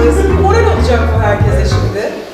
Geliyor. Sonrası bir moral olacak bu herkese şimdi.